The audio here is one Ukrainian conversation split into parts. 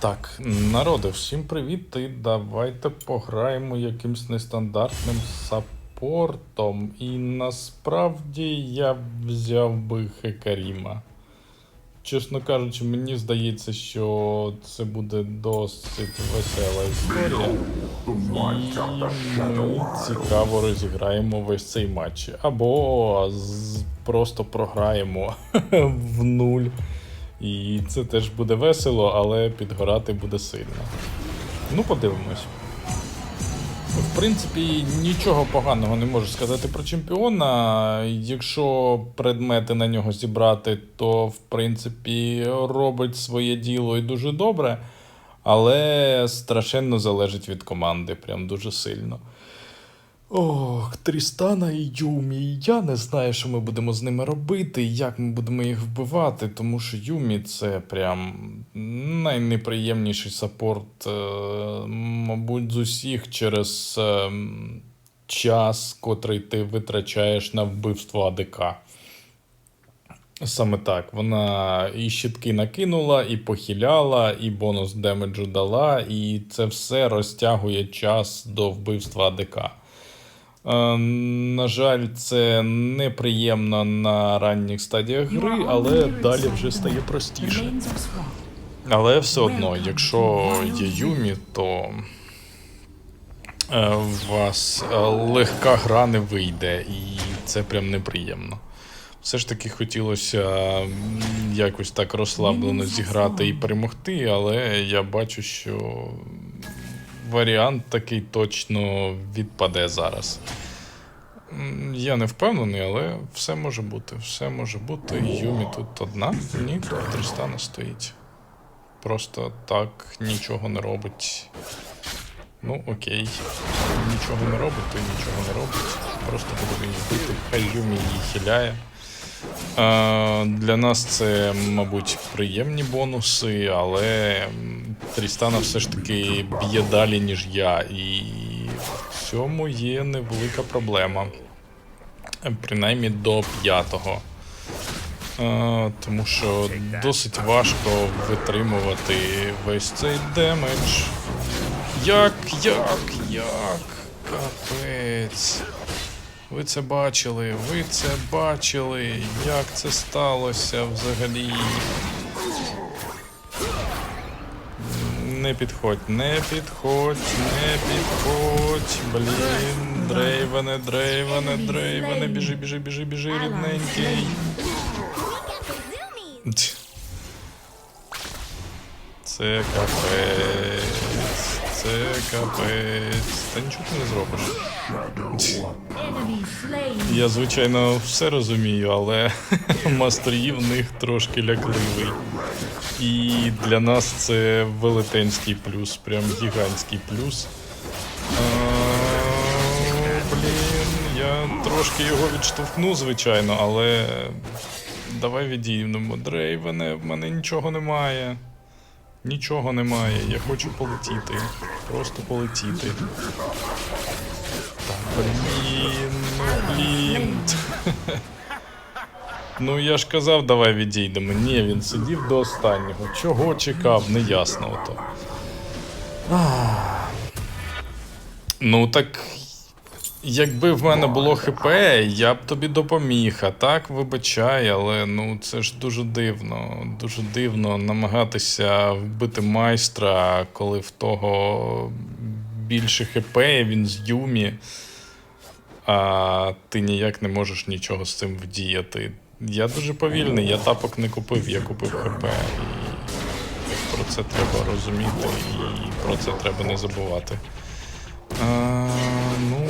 Так, народи, всім привіт, і давайте пограємо якимсь нестандартним саппортом. І насправді я взяв би Хекаріма. Чесно кажучи, мені здається, що це буде досить весела історія. І ми цікаво розіграємо весь цей матч. Або просто програємо в нуль. І це теж буде весело, але підгорати буде сильно. Ну, подивимось. В принципі, нічого поганого не можу сказати про чемпіона. Якщо предмети на нього зібрати, то в принципі робить своє діло і дуже добре. Але страшенно залежить від команди, прям дуже сильно. Ох, Трістана і Юмі. Я не знаю, що ми будемо з ними робити, як ми будемо їх вбивати, тому що Юмі це прям найнеприємніший саппорт, е, мабуть, з усіх через е, час, котрий ти витрачаєш на вбивство АДК. Саме так. Вона і щитки накинула, і похиляла, і бонус демеджу дала, і це все розтягує час до вбивства АДК. Е, На жаль, це неприємно на ранніх стадіях гри, але далі вже стає простіше. Але все одно, якщо є Юмі, то е, у вас е, легка гра не вийде, і це прям неприємно. Все ж таки хотілося якось так розслаблено зіграти і перемогти, але я бачу, що варіант такий точно відпаде зараз. Я не впевнений, але все може бути. Все може бути. Юмі тут одна. Ні, тут Трістана стоїть. Просто так нічого не робить. Ну, окей. Нічого не робить, то нічого не робить. Просто будемо її бити. Хай Юмі її хиляє. Е, для нас це, мабуть, приємні бонуси, але Трістана все ж таки б'є далі, ніж я, і в цьому є невелика проблема. Принаймні до п'ятого. Е, тому що досить важко витримувати весь цей демедж. Як, як, як? Капець. Ви це бачили, ви це бачили, як це сталося взагалі. Не підходь, не підходь, не підходь. Блін, дрейвене, дрейвене, дрейвене, біжи, біжи, біжи, біжи, рідненький. Це капець. Це капець. Та нічого ти не зробиш. Я, звичайно, все розумію, але мастерів в них трошки лякливий. І для нас це велетенський плюс, прям гігантський плюс. Блін, я трошки його відштовхну, звичайно, але давай відійдемо. Дрейвене, в мене нічого немає. Нічого немає, я хочу полетіти. Просто полетіти. Так, блін, ну блін. Ну я ж казав, давай відійдемо. Ні, він сидів до останнього. Чого чекав, неясно ото. Ну так. Якби в мене було ХП, я б тобі допоміг. А так, вибачай, але ну це ж дуже дивно. Дуже дивно намагатися вбити майстра, коли в того більше ХП, він з Юмі, а ти ніяк не можеш нічого з цим вдіяти. Я дуже повільний, я тапок не купив, я купив ХП. І про це треба розуміти, і про це треба не забувати. А, ну,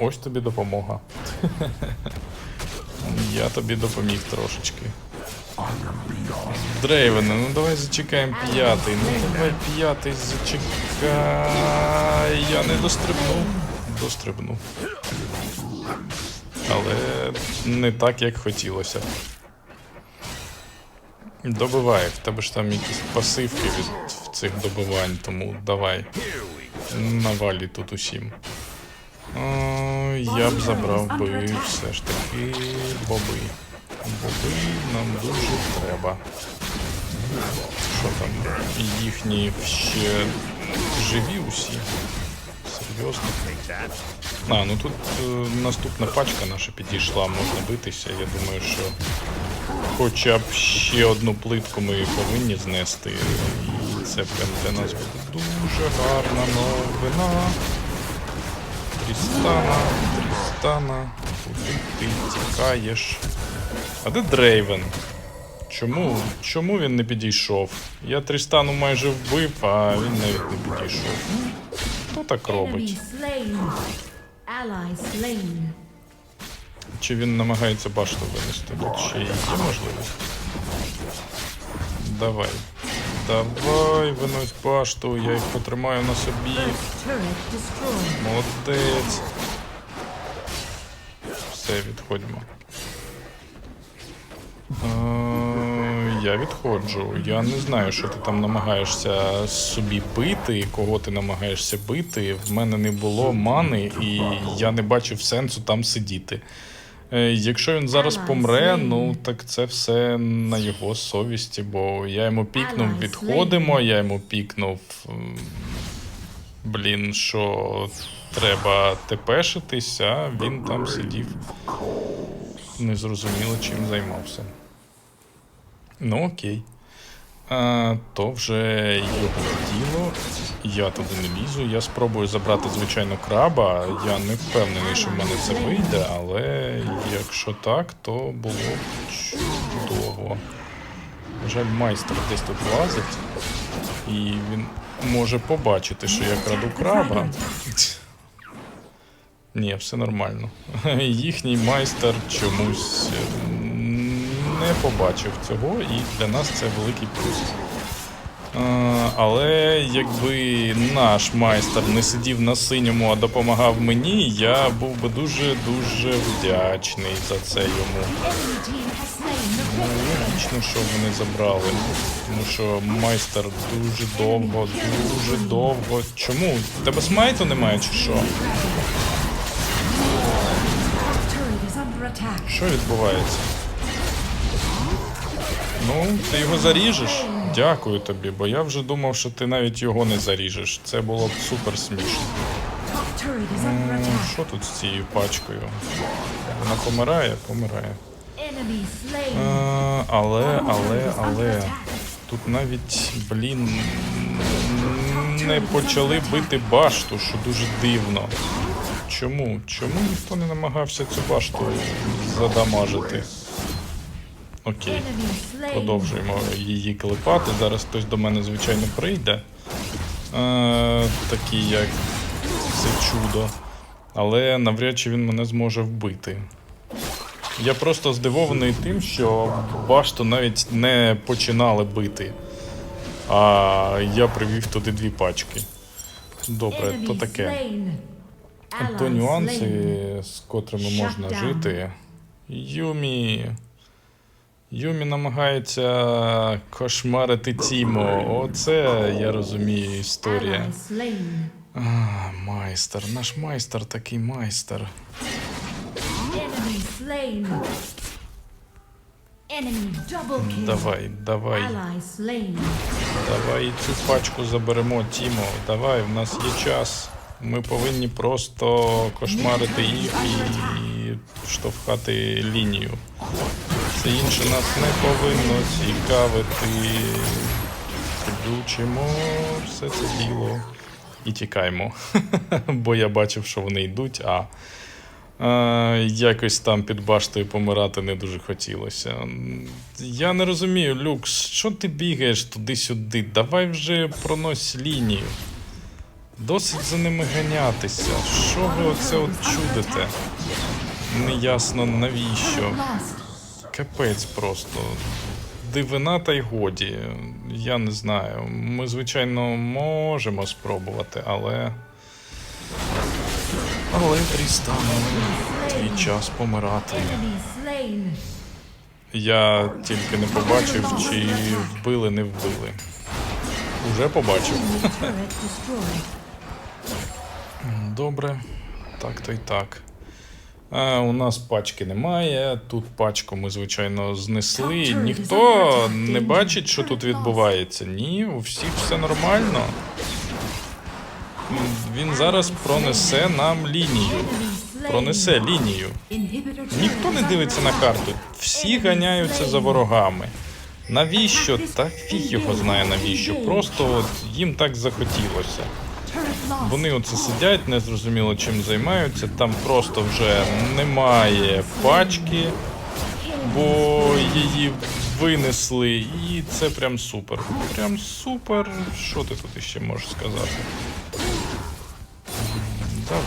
ось тобі допомога. Я тобі допоміг трошечки. Дрейвене, ну давай зачекаємо п'ятий. Ну давай п'ятий зачекай. Я не дострибнув. Дострибнув. Але не так, як хотілося. Добивай, в тебе ж там якісь пасивки від цих добивань, тому давай. Навалі тут усім. О, я б забрав би все ж таки боби. Боби нам дуже треба. Що там? Їхні ще живі усі. Серйозно. А, ну тут е, наступна пачка наша підійшла, можна битися. Я думаю, що хоча б ще одну плитку ми повинні знести. І це прям для нас буде дуже гарна новина. Трістана, Трістана, куди ти тікаєш? А де Дрейвен? Чому? Чому він не підійшов? Я Трістану майже вбив, а він навіть не підійшов. Хто так робить? Чи він намагається башту винести? Тут ще є можливість? Давай. Давай, винось башту, я їх потримаю на собі. Молодець. Все, відходьмо. Е, Я відходжу. Я не знаю, що ти там намагаєшся собі бити, кого ти намагаєшся бити. В мене не було мани, і я не бачив сенсу там сидіти. Е, Якщо він зараз помре, ну так це все на його совісті, бо я йому пікнув, відходимо, я йому пікнув. Блін, що треба тепешитись, а він там сидів. Незрозуміло, чим займався. Ну окей. А, то вже його діло. Я туди не лізу. Я спробую забрати, звичайно, краба. Я не впевнений, що в мене це вийде, але якщо так, то було б чудово. Жаль, майстер десь тут лазить, і він може побачити, що я краду краба. Ні, все нормально. Їхній майстер чомусь не побачив цього, і для нас це великий плюс. А, але якби наш майстер не сидів на синьому, а допомагав мені, я був би дуже-дуже вдячний за це йому. Ну, логічно, що вони забрали. Тому що майстер дуже довго, дуже довго. Чому? Тебе смайту немає чи що? Що відбувається? Ну, ти його заріжеш? Дякую тобі, бо я вже думав, що ти навіть його не заріжеш. Це було б супер смішно. Що тут з цією пачкою? Вона помирає, помирає. А, але, але, але. Тут навіть, блін, не почали бити башту, що дуже дивно. Чому? Чому ніхто не намагався цю башту задамажити? Окей. Продовжуємо її клепати. Зараз хтось до мене, звичайно, прийде. Е, такий, як це чудо. Але навряд чи він мене зможе вбити. Я просто здивований тим, що башту навіть не починали бити. А я привів туди дві пачки. Добре, то таке. То нюанси, з котрими можна жити. Юмі. Юмі намагається кошмарити Тімо. Оце я розумію історія. А, майстер, наш майстер такий майстер. Давай, давай, давай і цю пачку заберемо, Тімо. Давай, в нас є час. Ми повинні просто кошмарити їх і штовхати лінію. Все інше нас не повинно цікавити. Включимо все це діло і тікаємо. Бо я бачив, що вони йдуть, а е, якось там під баштою помирати не дуже хотілося. Я не розумію, Люкс, що ти бігаєш туди-сюди? Давай вже пронось лінію. Досить за ними ганятися. Що ви оце от чудите? Неясно навіщо. Капець просто. Дивина та й годі. Я не знаю. Ми, звичайно, можемо спробувати, але. Але Трістан, твій час помирати. Я тільки не побачив, чи вбили, не вбили. Уже побачив. Добре, так то й так. А, у нас пачки немає. Тут пачку ми, звичайно, знесли. Ніхто не бачить, що тут відбувається. Ні, у всіх все нормально. Він зараз пронесе нам лінію. Пронесе лінію. Ніхто не дивиться на карту. Всі ганяються за ворогами. Навіщо? Та фіг його знає навіщо. Просто от їм так захотілося. Вони оце сидять, незрозуміло чим займаються. Там просто вже немає пачки, бо її винесли. І це прям супер. Прям супер. Що ти тут ще можеш сказати?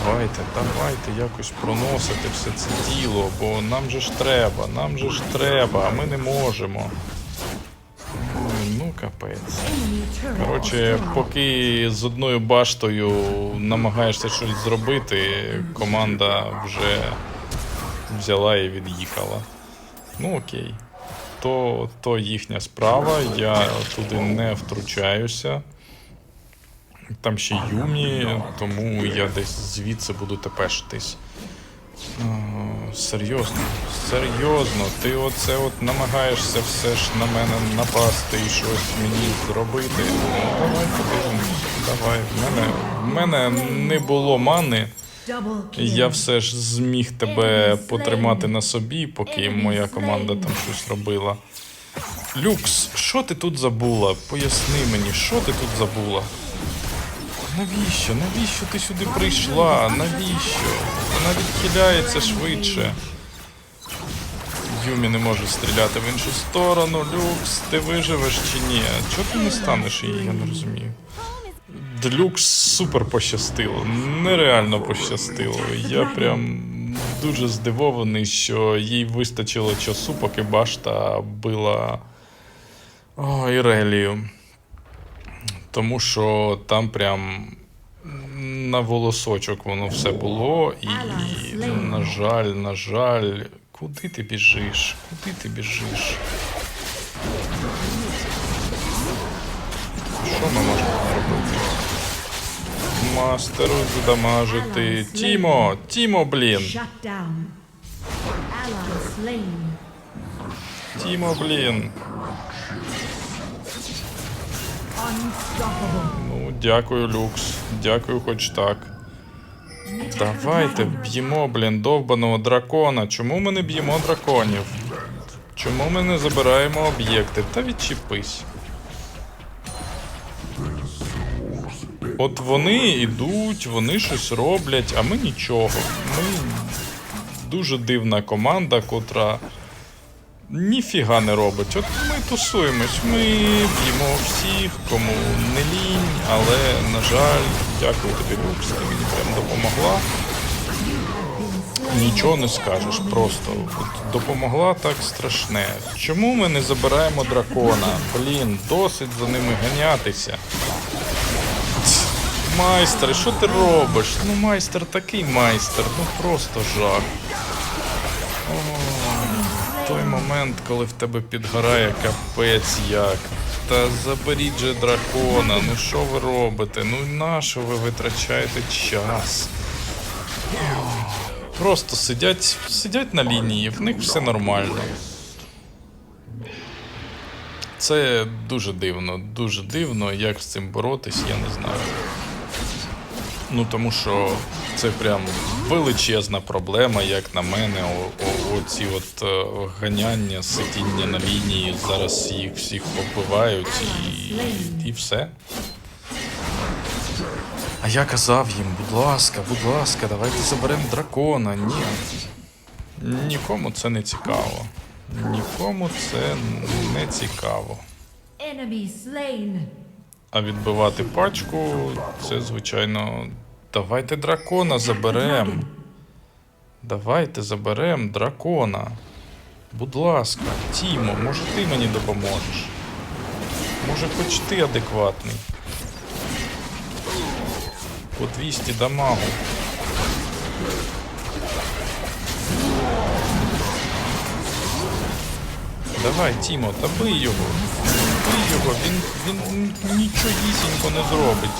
Давайте, давайте якось проносити все це діло, бо нам же ж треба, нам же ж треба, а ми не можемо. Капець. Коротше, поки з одною баштою намагаєшся щось зробити, команда вже взяла і від'їхала. Ну окей. То, то їхня справа, я туди не втручаюся. Там ще Юмі, тому я десь звідси буду тепешитись. Серйозно, серйозно, ти оце от намагаєшся все ж на мене напасти і щось мені зробити. Ну, давай подивимось. Давай. В мене, в мене не було мани. Я все ж зміг тебе потримати на собі, поки моя команда там щось робила. Люкс, що ти тут забула? Поясни мені, що ти тут забула? Навіщо? Навіщо ти сюди прийшла? Навіщо? Вона відхиляється швидше. Юмі не може стріляти в іншу сторону. Люкс, ти виживеш чи ні? Чого ти не станеш її, я не розумію. Делюкс супер пощастило. Нереально пощастило. Я прям дуже здивований, що їй вистачило часу, поки башта била о, Ірелію. Тому що там прям на волосочок воно все було. І, на жаль, на жаль, куди ти біжиш? Куди ти біжиш? Що ми можемо зробити? Мастеру задамажити. Тімо! Тімо, блін! Тімо, блін! Ну, дякую, Люкс. Дякую, хоч так. Давайте б'ємо, блін, довбаного дракона. Чому ми не б'ємо драконів? Чому ми не забираємо об'єкти? Та відчепись. От вони йдуть, вони щось роблять, а ми нічого. Ми дуже дивна команда, котра ніфіга не робить. От ми тусуємось, ми б'ємо всіх, кому не лінь, але, на жаль, дякую тобі, Люкс, ти мені прям допомогла. Нічого не скажеш, просто от допомогла так страшне. Чому ми не забираємо дракона? Блін, досить за ними ганятися. Майстер, що ти робиш? Ну, майстер такий майстер, ну просто жах. Ой, той момент, коли в тебе підгорає капець як. Та заберіть же дракона, ну що ви робите? Ну нащо ви витрачаєте час? Просто сидять, сидять на лінії, в них все нормально. Це дуже дивно, дуже дивно, як з цим боротись, я не знаю. Ну тому що це прям величезна проблема, як на мене. Оці от е, ганяння, сидіння на лінії. Зараз їх всіх побивають і, і все. А я казав їм, будь ласка, будь ласка, давайте заберемо дракона. Ні. Нікому це не цікаво. Нікому це не цікаво. Enemy slain. А відбивати пачку, це звичайно. Давайте дракона заберем. Давайте заберем дракона. Будь ласка, Тімо, може ти мені допоможеш? Може, хоч ти адекватний. По 200 дамагу. Давай, Тімо, та бий його. Його, він, він нічогісінько не зробить.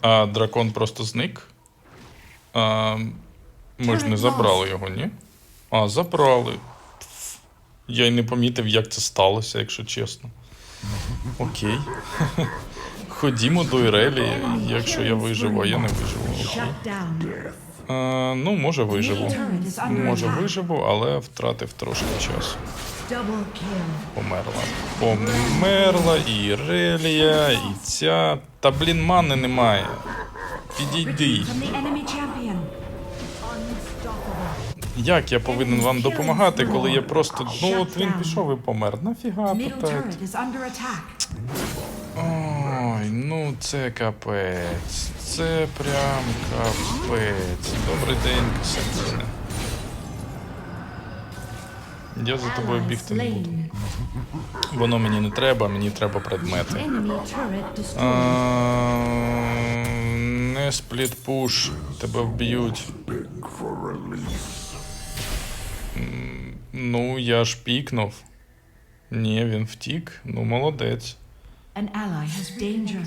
А дракон просто зник. А, ми ж не забрали його, ні? А, забрали. Я й не помітив, як це сталося, якщо чесно. Окей. Ходімо до Ірелі, якщо я виживу, а я не виживу. Окей. Shut ну, може виживу. Under Може виживу, але втратив трошки часу. Померла. Померла і Ірелія, і ця. Та блін, мани немає. Підійди. Як я повинен вам допомагати, коли я просто. Ну от він пішов і помер. Нафіга питають? attack. Ой, ну це капець. Це прям капець. Добрий день, Касатіне. Я за тобою бігти не буду. Воно мені не треба, мені треба предмети. А, Не сплітпуш, тебе вб'ють. Ну, я ж пікнув. Ні, він втік. Ну, молодець. An ally has danger.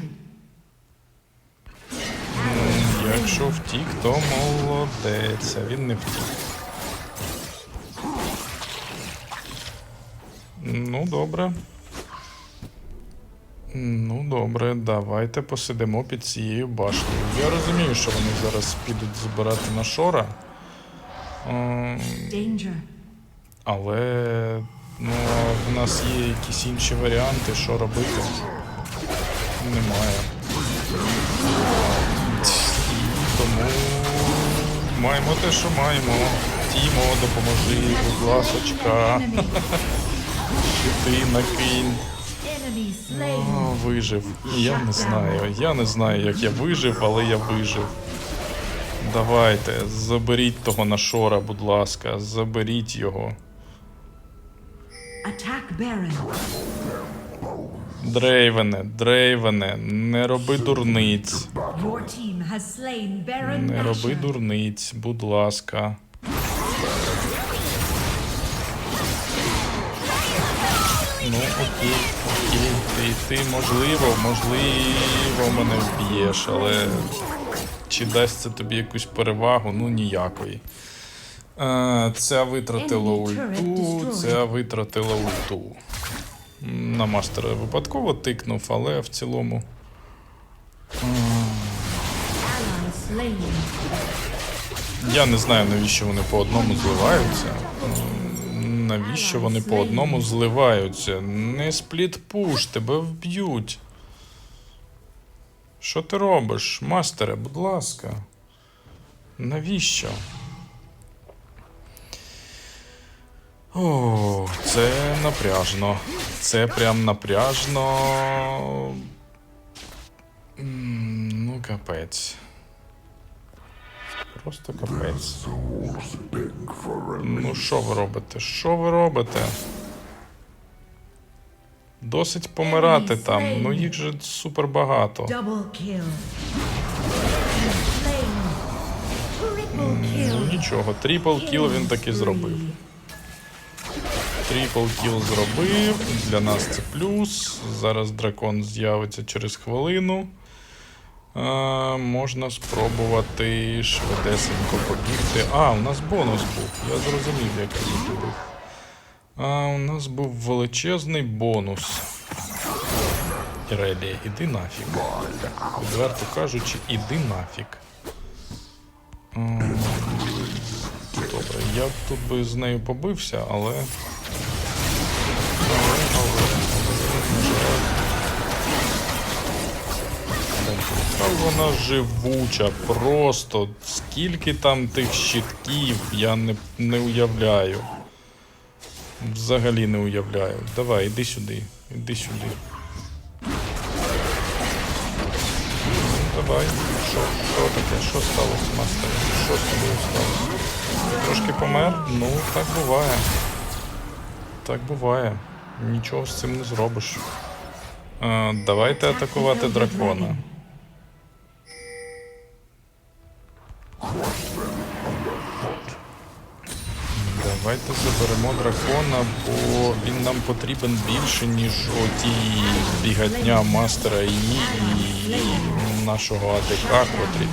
Якщо втік, то молодець. А він не втік. Ну, добре. Ну, добре, давайте посидимо під цією башнею. Я розумію, що вони зараз підуть збирати на шора. Ем, Але ну, в нас є якісь інші варіанти, що робити. Немає. Тому маємо те, що маємо. Тімо, допоможи, будь ласочка. Ти накинь. О, вижив. Я не знаю. Я не знаю, як я вижив, але я вижив. Давайте, заберіть того нашора, будь ласка, заберіть його. Attack Baron. Дрейвене, Дрейвене, не роби дурниць. Не роби дурниць, будь ласка. Ну, окей, окей. Ти, ти можливо, можливо, мене вб'єш, але чи дасть це тобі якусь перевагу? Ну, ніякої. Е, Ця витратила ульту, ця витратила ульту. На мастера випадково тикнув, але в цілому. Я не знаю, навіщо вони по одному зливаються. Навіщо вони по одному зливаються? Не спліт-пуш, тебе вб'ють. Що ти робиш, мастере, будь ласка. Навіщо? О, це напряжно. Це прям напряжно. Ну, капець. Просто капець. Ну, що ви робите? Що ви робите? Досить помирати там. Ну їх же супер багато. Ну нічого, трипл кіл він таки зробив. Трипл кіл зробив. Для нас це плюс. Зараз дракон з'явиться через хвилину. А, можна спробувати швидесенько побігти. А, у нас бонус був. Я зрозумів, як я зробив. А, у нас був величезний бонус. Ірелія, іди нафіг. Відверто кажучи, іди нафіг. Добре, я б тут би з нею побився, але, вона живуча, просто скільки там тих щитків, я не, не уявляю. Взагалі не уявляю. Давай, іди сюди, іди сюди. Давай, що, що таке? Що сталося, мастер? Що з тобою сталося? Трошки помер? Ну, так буває. Так буває. Нічого з цим не зробиш. Е, давайте атакувати дракона. Давайте заберемо дракона, бо він нам потрібен більше, ніж оті бігатня мастера і, і нашого АДК, котрі.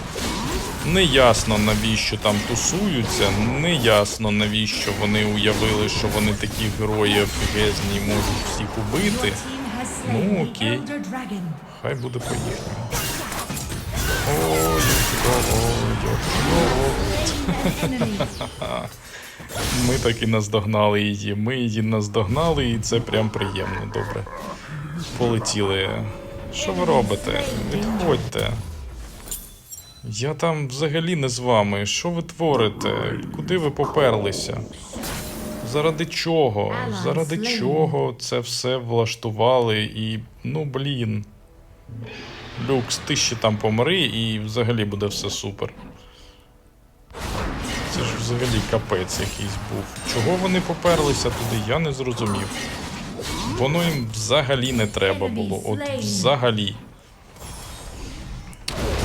Неясно, навіщо там тусуються, неясно, навіщо вони уявили, що вони такі герої офігезні і можуть всіх убити. Ну, окей. Хай буде поїхали. Ой, чудово, чудово. Ми таки наздогнали її. Ми її наздогнали, і це прям приємно. Добре. Полетіли. Що ви робите? Відходьте. Я там взагалі не з вами. Що ви творите? Куди ви поперлися? Заради чого? Заради чого це все влаштували і. Ну блін. Люкс, ти ще там помри і взагалі буде все супер. Взагалі капець якийсь був. Чого вони поперлися туди, я не зрозумів. Воно їм взагалі не треба було. От взагалі.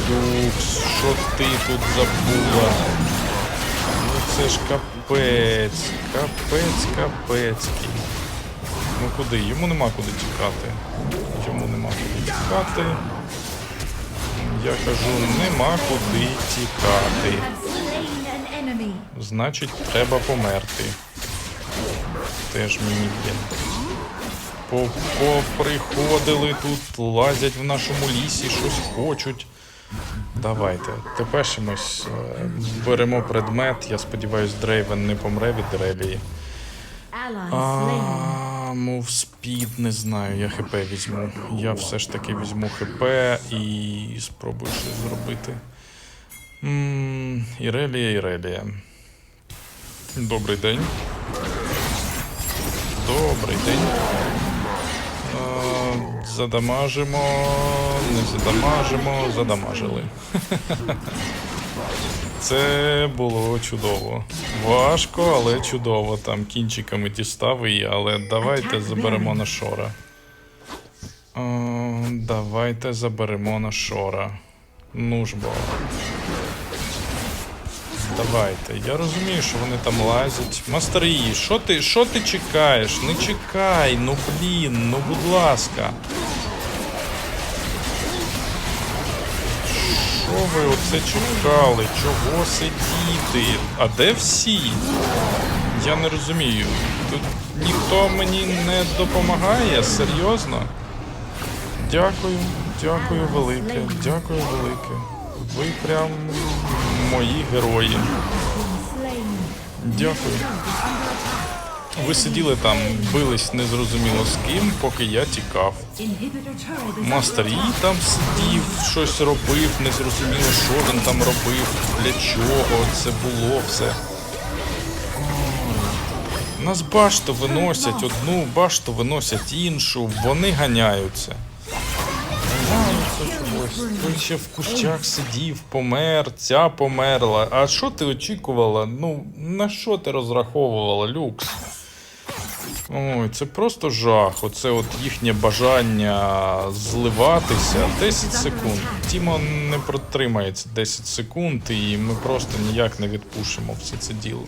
Люкс, що ти тут забула? Ну це ж капець, капець, капецький. Ну куди? Йому нема куди тікати. Йому нема куди тікати. Я кажу, нема куди тікати. Значить, треба померти. Теж мені. По- Поприходили тут, лазять в нашому лісі, щось хочуть. Давайте, тепешимось, е, беремо предмет. Я сподіваюсь, Дрейвен не помре від Релії. А, мов спід, не знаю, я ХП візьму. Я все ж таки візьму ХП і спробую щось зробити. М Ірелія, Ірелія. Добрий день. Добрий день. Задамажимо, не задамажимо, задамажили. Це було чудово. Важко, але чудово. Там кінчиками дістав її, але давайте заберемо на шора. Давайте заберемо на шора. Ну ж бо. Давайте. Я розумію, що вони там лазять. Мастер Yi, що ти, що ти чекаєш? Не чекай, ну блін, ну будь ласка. Що ви оце чекали? Чого сидіти? А де всі? Я не розумію. Тут ніхто мені не допомагає, серйозно? Дякую, дякую велике, дякую велике. Ви прям мої герої. Дякую. Ви сиділи там, бились незрозуміло з ким, поки я тікав. Мастер Yi там сидів, щось робив, незрозуміло, що він там робив, для чого це було все. Нас башту виносять одну, башту виносять іншу, вони ганяються. Той ще в кущах сидів, помер, ця померла. А що ти очікувала? Ну, на що ти розраховувала, люкс? Ой, це просто жах. Оце от їхнє бажання зливатися 10 секунд. Тімо не протримається 10 секунд, і ми просто ніяк не відпушимо все це діло.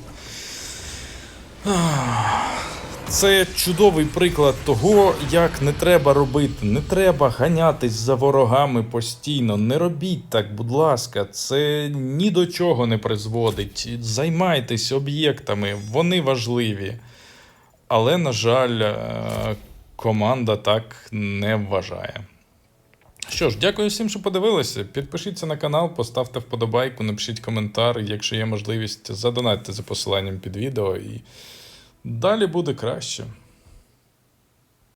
Це чудовий приклад того, як не треба робити. Не треба ганятись за ворогами постійно. Не робіть так, будь ласка, це ні до чого не призводить. Займайтесь об'єктами, вони важливі. Але, на жаль, е, команда так не вважає. Що ж, дякую всім, що подивилися. Підпишіться на канал, поставте вподобайку, напишіть коментар. Якщо є можливість, задонатьте за посиланням під відео і далі буде краще.